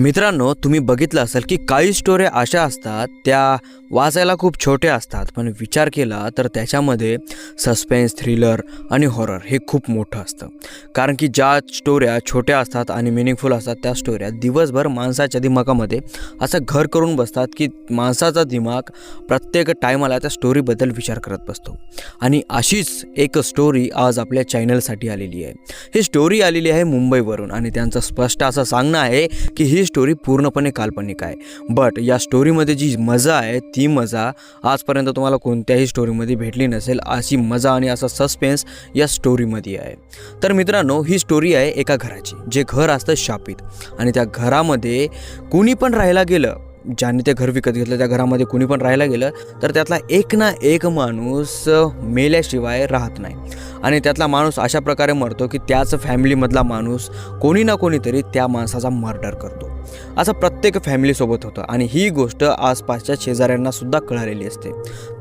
मित्रांनो तुम्ही बघितलं असेल की काही स्टोऱ्या अशा असतात त्या वाचायला खूप छोट्या असतात. पण विचार केला तर त्याच्यामध्ये सस्पेन्स थ्रिलर आणि हॉरर हे खूप मोठं असतं. कारण की ज्या स्टोऱ्या छोट्या असतात आणि मिनिंगफुल असतात त्या स्टोऱ्या दिवसभर माणसाच्या दिमागामध्ये असं घर करून बसतात की माणसाचा दिमाग प्रत्येक टायमाला त्या स्टोरीबद्दल विचार करत बसतो. आणि अशीच एक स्टोरी आज आपल्या चॅनलसाठी आलेली आहे. ही स्टोरी आलेली आहे मुंबईवरून आणि त्यांचं स्पष्ट असं सांगणं आहे की ही स्टोरी पूर्णपणे काल्पनिक आहे. बट या स्टोरीमध्ये जी मजा आहे ती मजा आजपर्यंत तुम्हाला कोणत्याही स्टोरीमध्ये भेटली नसेल अशी मजा आणि असा सस्पेन्स या स्टोरीमध्ये आहे. तर मित्रांनो ही स्टोरी आहे एका घराची जे घर असतं शापित. आणि त्या घरामध्ये कुणी पण राहायला गेलं ज्यांनी ते घर विकत घेतलं त्या घरामध्ये कुणी पण राहायला गेलं तर त्यातला एक ना एक माणूस मेल्याशिवाय राहत नाही. आणि त्यातला माणूस अशा प्रकारे मरतो की त्याच फॅमिलीमधला माणूस कोणी ना कोणीतरी त्या माणसाचा मर्डर करतो. असं प्रत्येक फॅमिलीसोबत होतं. आणि ही गोष्ट आसपासच्या शेजाऱ्यांना सुद्धा कळालेली असते.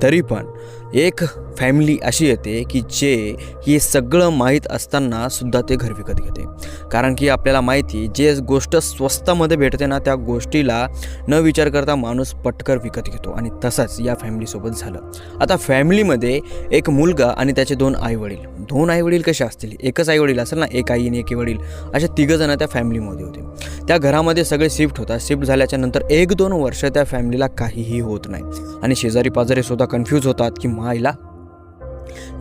तरी पण एक फॅमिली अशी येते की जे हे सगळं माहीत असताना सुद्धा ते घर विकत घेते. कारण की आपल्याला माहिती जे गोष्ट स्वस्तामध्ये भेटते ना त्या गोष्टीला न विचार करता माणूस पटकर विकत घेतो. आणि तसंच या फॅमिलीसोबत झालं. आता फॅमिलीमध्ये एक मुलगा आणि त्याचे दोन आईवडील. दोन आईवडील कसे असतील? एकच आईवडील असेल ना एक आई आणि एक वडील. अशा तिघंजणं त्या फॅमिलीमध्ये होते. त्या घरामध्ये सगळे शिफ्ट होतात. शिफ्ट झाल्याच्यानंतर एक दोन वर्ष त्या फॅमिलीला काहीही होत नाही. आणि शेजारी पाजारी सुद्धा कन्फ्यूज होतात की माईला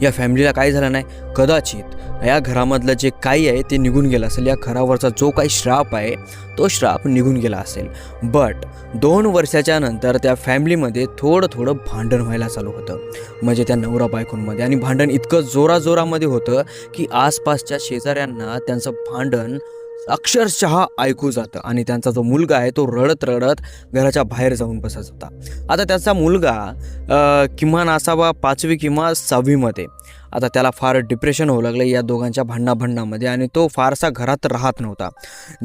या फॅमिलीला काय झालं नाही. कदाचित या घरामधलं जे काही आहे ते निघून गेलं असेल. या घरावरचा जो काही श्राप आहे तो श्राप निघून गेला असेल. बट दोन वर्षाच्या नंतर त्या फॅमिलीमध्ये थोडं थोडं भांडण व्हायला चालू होतं. म्हणजे त्या नवरा बायकोंमध्ये. आणि भांडण इतकं जोराजोरामध्ये होतं की आसपासच्या शेजाऱ्यांना त्यांचं भांडण अक्षरशः ऐकू जातं. आणि त्यांचा जो मुलगा आहे तो रडत रडत घराच्या बाहेर जाऊन बसत होता. आता त्याचा मुलगा किमान असावा पाचवी किंवा सहावीमध्ये. आता त्याला फार डिप्रेशन होऊ लागलं या दोघांच्या भांडणा भांडणामध्ये आणि तो फारसा घरात राहत नव्हता.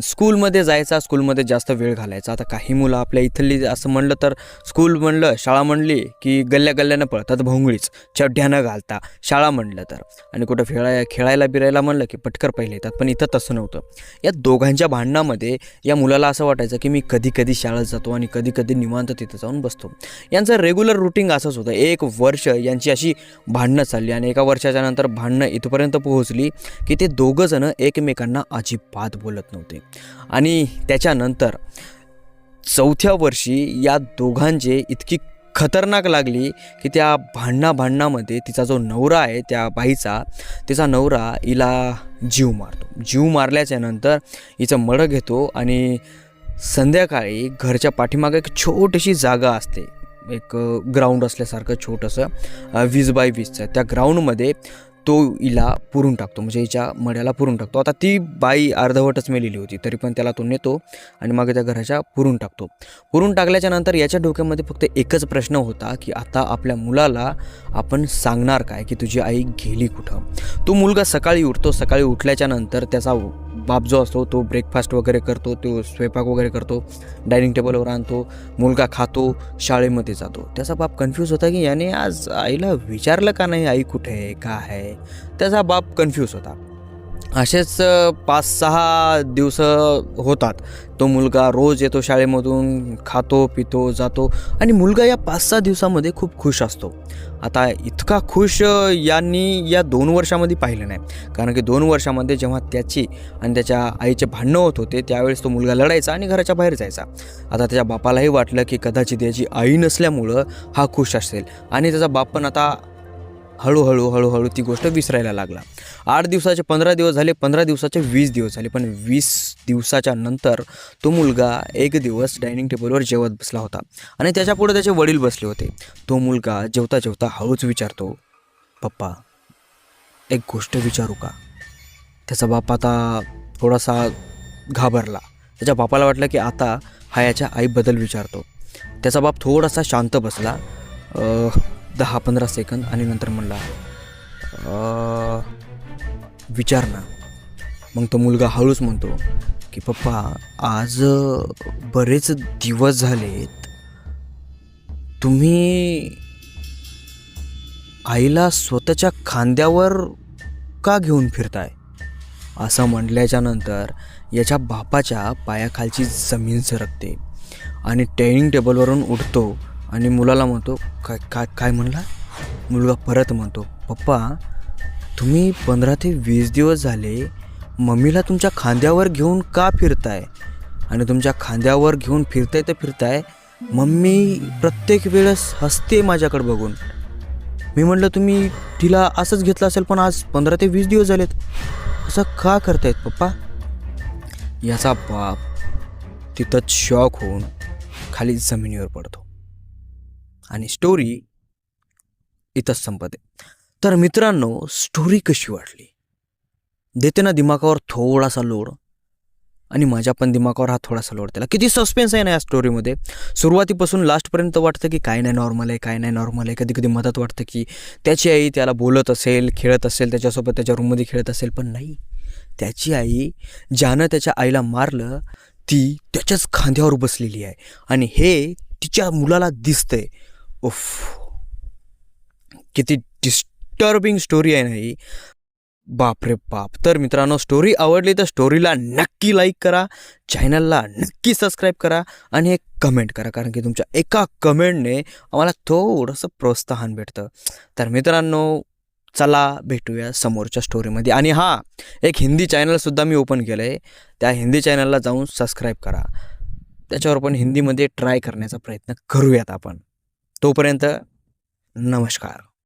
स्कूलमध्ये जायचा स्कूलमध्ये जास्त वेळ घालायचा. आता काही मुलं आपल्या इथली असं म्हणलं तर स्कूल म्हणलं शाळा म्हणली की गल्ल्या गल्ल्यानं पळतात भोंगळीच. चड्ड्यानं घालता शाळा म्हणलं तर. आणि कुठं खेळाय खेळायला बिरायला म्हणलं की पटकर पहिले येतात पण इथं तसं नव्हतं. या दोघांच्या भांडणामध्ये या मुलाला असं वाटायचं की मी कधी कधी शाळेत जातो आणि कधी कधी निवांत तिथं जाऊन बसतो. यांचं रेग्युलर रुटीन असंच होतं. एक वर्ष यांची अशी भांडणं चालली आणि एका वर्षाच्या नंतर भांडणं इथपर्यंत पोहोचली की ते दोघंजणं एकमेकांना अजिबात बोलत नव्हते. आणि त्याच्यानंतर चौथ्या वर्षी या दोघांचे इतकी खतरनाक लागली की त्या भांडणा भांडणामध्ये तिचा जो नवरा आहे त्या बाईचा तिचा नवरा हिला जीव मारतो. जीव मारल्याच्या नंतर हिचं मडं घेतो आणि संध्याकाळी घरच्या पाठीमागे एक छोटीशी जागा असते. एक ग्राउंड असल्यासारखं छोटंसं वीस बाय वीसचं त्या ग्राउंडमध्ये तो हिला पुरून टाकतो. म्हणजे हिच्या मड्याला पुरून टाकतो. आता ती बाई अर्धवटच मेलेली होती. तरी पण त्याला तो नेतो आणि मग त्या घराच्या पुरून टाकतो. पुरून टाकल्याच्या नंतर याच्या डोक्यामध्ये फक्त एकच प्रश्न होता की आता आपल्या मुलाला आपण सांगणार काय? की तुझी आई गेली कुठं? तो मुलगा सकाळी उठतो. सकाळी उठल्याच्या नंतर त्याचा बाप जो असतो तो ब्रेकफास्ट वगैरे करतो तो स्वयंपाक वगैरे करतो डायनिंग टेबलवर आणतो मुलगा खातो शाळेमध्ये जातो. त्याचा बाप कन्फ्यूज होता की याने आज आईला विचारलं का नाही आई कुठे आहे का आहे? त्याचा बाप कन्फ्यूज होता. असेच पाच सहा दिवस होतात. तो मुलगा रोज येतो शाळेमधून खातो पितो जातो आणि मुलगा या पाच सहा दिवसामध्ये खूप खुश असतो. आता इतका खुश यांनी या दोन वर्षामध्ये पाहिलं नाही. कारण की दोन वर्षामध्ये जेव्हा त्याची आणि त्याच्या आईचे भांडणं होत होते त्यावेळेस तो मुलगा लढायचा आणि घराच्या बाहेर जायचा. आता त्याच्या बापालाही वाटलं की कदाचित याची आई नसल्यामुळं हा खुश असेल. आणि त्याचा बाप पण आता हळूहळू हळूहळू ती गोष्ट विसरायला लागला. आठ दिवसाचे पंधरा दिवस झाले पंधरा दिवसाचे वीस दिवस झाले पण वीस दिवसाच्या नंतर तो मुलगा एक दिवस डायनिंग टेबलवर जेवत बसला होता आणि त्याच्यापुढे त्याचे वडील बसले होते. तो मुलगा जेवता जेवता हळूच विचारतो पप्पा एक गोष्ट विचारू का? त्याचा बाप आता थोडासा घाबरला. त्याच्या बापाला वाटलं की आता हा याच्या आईबद्दल विचारतो. त्याचा बाप थोडासा शांत बसला. दहा पंधरा सेकंद आणि नंतर म्हणला विचार ना. मग तो मुलगा हळूच म्हणतो की पप्पा आज बरेच दिवस झालेत. तुम्ही आईला स्वतःच्या खांद्यावर का घेऊन फिरताय? असं म्हटल्याच्या नंतर याच्या बापाच्या पायाखालची जमीन सरकते आणि डायनिंग टेबलवरून उठतो. आणि मुलाला म्हणतो काय काय काय म्हणला? मुलगा परत म्हणतो पप्पा तुम्ही पंधरा ते वीस दिवस झाले मम्मीला तुमच्या खांद्यावर घेऊन का फिरताय? आणि तुमच्या खांद्यावर घेऊन फिरताय तर फिरताय मम्मी प्रत्येक वेळेस हसते माझ्याकडे बघून. मी म्हटलं तुम्ही तिला असंच घेतलं असेल पण आज पंधरा ते वीस दिवस झालेत. असं का करतायत पप्पा? याचा बाप तिथंच शॉक होऊन खाली जमिनीवर पडतो. आणि स्टोरी इथंच संपते. तर मित्रांनो स्टोरी कशी वाटली? देते ना दिमागावर थोडासा लोड आणि माझ्या पण दिमागावर हा थोडासा लोड त्याला. किती सस्पेन्स आहे ना या स्टोरीमध्ये सुरुवातीपासून लास्टपर्यंत वाटतं की काय नाही नॉर्मल आहे काय नाही नॉर्मल आहे. कधी कधी मदत वाटतं की त्याची आई त्याला बोलत असेल खेळत असेल त्याच्यासोबत त्याच्या रूममध्ये खेळत असेल पण नाही. त्याची आई ज्यानं त्याच्या आईला मारलं ती त्याच्याच खांद्यावर बसलेली आहे. आणि हे तिच्या मुलाला दिसतंय. उफ किती डिस्टर्बिंग स्टोरी आहे ना ही. बापरे बाप. तर मित्रांनो स्टोरी आवडली तर स्टोरीला नक्की लाईक करा चॅनलला नक्की सबस्क्राईब करा आणि एक कमेंट करा कारण की तुमच्या एका कमेंटने आम्हाला थोडंसं प्रोत्साहन भेटतं. तर मित्रांनो चला भेटूया समोरच्या स्टोरीमध्ये आणि हां एक हिंदी चॅनलसुद्धा मी ओपन केलं आहे त्या हिंदी चॅनलला जाऊन सबस्क्राईब करा. त्याच्यावर पण हिंदीमध्ये ट्राय करण्याचा प्रयत्न करूयात आपण. तोपर्यंत नमस्कार